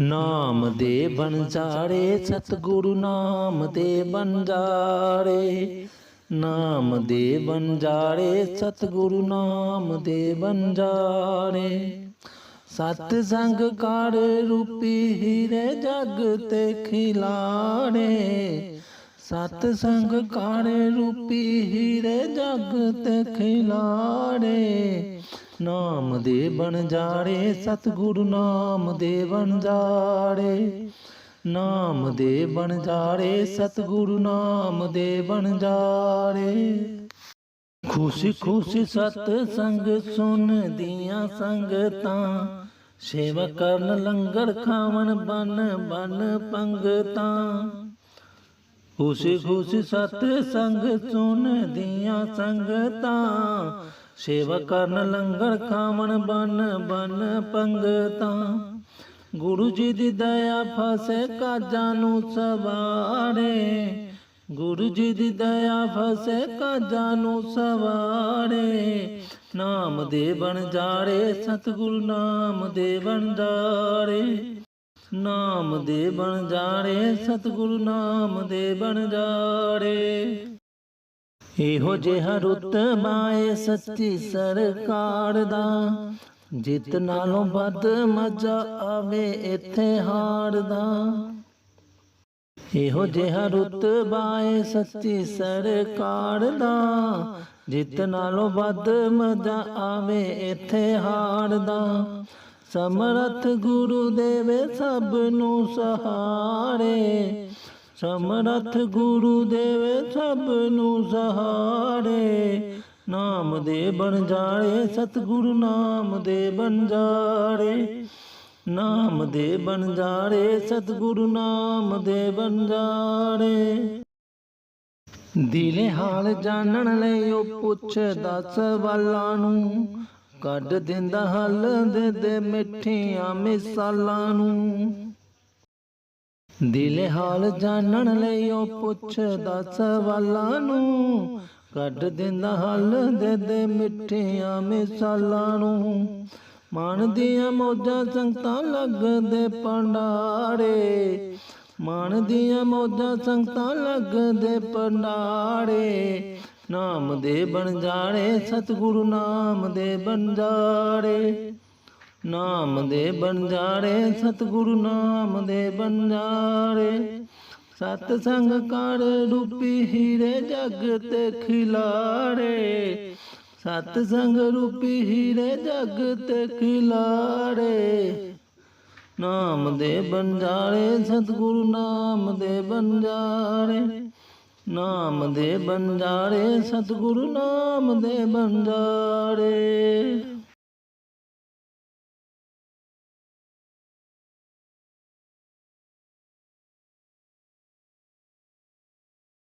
ਨਾਮ ਦੇ ਬੰਜਾਰੇ ਸਤਿਗੁਰੂ ਨਾਮ ਦੇ ਬੰਜਾਰੇ ਨਾਮ ਦੇ ਬੰਜਾਰੇ ਸਤਿਗੁਰੂ ਨਾਮ ਦੇ ਬੰਜਾਰੇ ਸਤ ਸੰਗ ਕਾਰ ਰੂਪੀ ਹੀਰੇ ਜਗ ਤੇ ਖਿਲਾੜੇ। ਸਤ ਸੰਗ ਕਾਰ ਰੂਪੀ ਹੀਰੇ ਜਗ ਤੇ ਖਿਲਾੜੇ। ਨਾਮ ਦੇ ਬਣ ਜਾੜੇ ਸਤਿਗੁਰੂ ਨਾਮ ਦੇ ਬਣ ਜਾੜੇ ਨਾਮ ਦੇ ਬਣ ਜਾੜੇ ਸਤਿਗੁਰੂ ਨਾਮ ਦੇ ਬਣ ਜਾੜੇ ਖੁਸ਼ੀ ਖੁਸ਼ੀ ਸਤ ਸੰਗ ਸੁਣਦੀਆਂ ਸੰਗਤਾਂ। ਸੇਵਾ ਕਰਨ ਲੰਗਰ ਖਾਵਣ ਬਨ ਬਨ ਪੰਗਤਾਂ। ਖੁਸ਼ੀ ਖੁਸ਼ੀ ਸਤ ਸੰਗ ਸੁਣਦੀਆਂ ਸੰਗਤਾਂ। ਸੇਵਾ ਕਰਨ ਲੰਗਰ ਖਾਵਣ ਬਨ ਬਨ ਪੰਗਤਾਂ। ਗੁਰੂ ਜੀ ਦੀ ਦਇਆ ਫਸੇ ਕਾਜਾਂ ਨੂੰ ਸਵਾਰੇ। ਗੁਰੂ ਜੀ ਦੀ ਦਇਆ ਫਸੇ ਕਾਜਾਂ ਨੂੰ ਸਵਾਰੇ। ਨਾਮ ਦੇ ਬਣ ਜਾੜੇ ਸਤਿਗੁਰੂ ਨਾਮ ਦੇ ਬਣ ਜਾੜੇ ਨਾਮ ਦੇ ਬਣ ਜਾੜੇ ਸਤਿਗੁਰੂ ਨਾਮ ਦੇ ਬਣ ਜਾੜੇ ਇਹੋ ਜਿਹਾ ਰੁੱਤ ਮਾਏ ਸੱਚੀ ਸਰਕਾਰ ਦਾ। ਜਿਤ ਨਾਲੋਂ ਵੱਧ ਮਜ਼ਾ ਆਵੇ ਇੱਥੇ ਹਾਰ ਦਾ। ਇਹੋ ਜਿਹਾ ਰੁੱਤ ਬਾਏ ਸੱਚੀ ਸਰਕਾਰ ਦਾ। ਜਿਤ ਨਾਲੋਂ ਵੱਧ ਮਜ਼ਾ ਆਵੇ ਇੱਥੇ ਹਾਰ ਦਾ। ਸਮਰਥ ਗੁਰੂ ਦੇਵੇ ਸਭ ਨੂੰ ਸਹਾਰੇ। ਸਮਰਥ ਗੁਰੂ ਦੇਵੇ ਸਭ ਨੂੰ ਸਹਾਰੇ ਨਾਮ ਦੇ ਬਣ ਜਾੜੇ ਸਤਿਗੁਰੂ, ਨਾਮ ਦੇ ਬਣ ਜਾੜੇ, ਨਾਮ ਦੇ ਬਣ ਜਾੜੇ ਸਤਿਗੁਰੂ, ਨਾਮ ਦੇ ਬਣ ਜਾੜੇ। ਦਿਲੇ ਹਾਲ ਜਾਣਨ ਲਈ ਉਹ ਪੁੱਛਦਾ ਸਵਾਲਾਂ ਨੂੰ, ਕੱਢ ਦਿੰਦਾ ਹੱਲ ਦੇ ਦੇ ਮਿੱਠੀਆਂ ਮਿਸਾਲਾਂ ਨੂੰ। ਦਿਲ ਹਾਲ ਜਾਣਨ ਲਈ ਉਹ ਪੁੱਛਦਾ ਸਵਾਲਾਂ ਨੂੰ। ਕੱਢ ਦਿੰਦਾ ਹੱਲ ਦੇ ਦੇ ਮਿੱਠੀਆਂ ਮਿਸਾਲਾਂ ਨੂੰ। ਮਨ ਦੀਆਂ ਮੌਜਾਂ ਸੰਗਤਾਂ ਲੱਗਦੇ ਪੰਡਾਰੇ ਮਨ ਦੀਆਂ ਮੌਜਾਂ ਸੰਗਤਾਂ ਲੱਗਦੇ ਪੰਡਾਰੇ ਨਾਮ ਦੇ ਬਣ ਜਾੜੇ ਸਤਿਗੁਰੂ ਨਾਮ ਦੇ ਬਣ ਜਾੜੇ ਨਾਮ ਦੇ ਬਣ ਸਤਿਗੁਰੂ ਨਾਮ ਦੇ ਬਣ ਜਾੜੇ ਸਤ ਸੰਗ ਕਰ ਰੂਪੀ ਹੀਰੇ ਜਗ ਤੇ ਖਿਲਾੜੇ ਸਤ ਸੰਗ ਰੂਪੀ ਹੀਰੇ ਜਗ ਤੇ ਖਿਲਾਰੇ। ਨਾਮ ਦੇ ਬੰਜਾਰੇ ਸਤਿਗੁਰੂ ਨਾਮ ਦੇ ਬੰਜਾਰੇ ਨਾਮ ਦੇ ਬੰਜਾਰੇ ਸਤਿਗੁਰੂ ਨਾਮ ਦੇ ਬੰਜਾਰੇ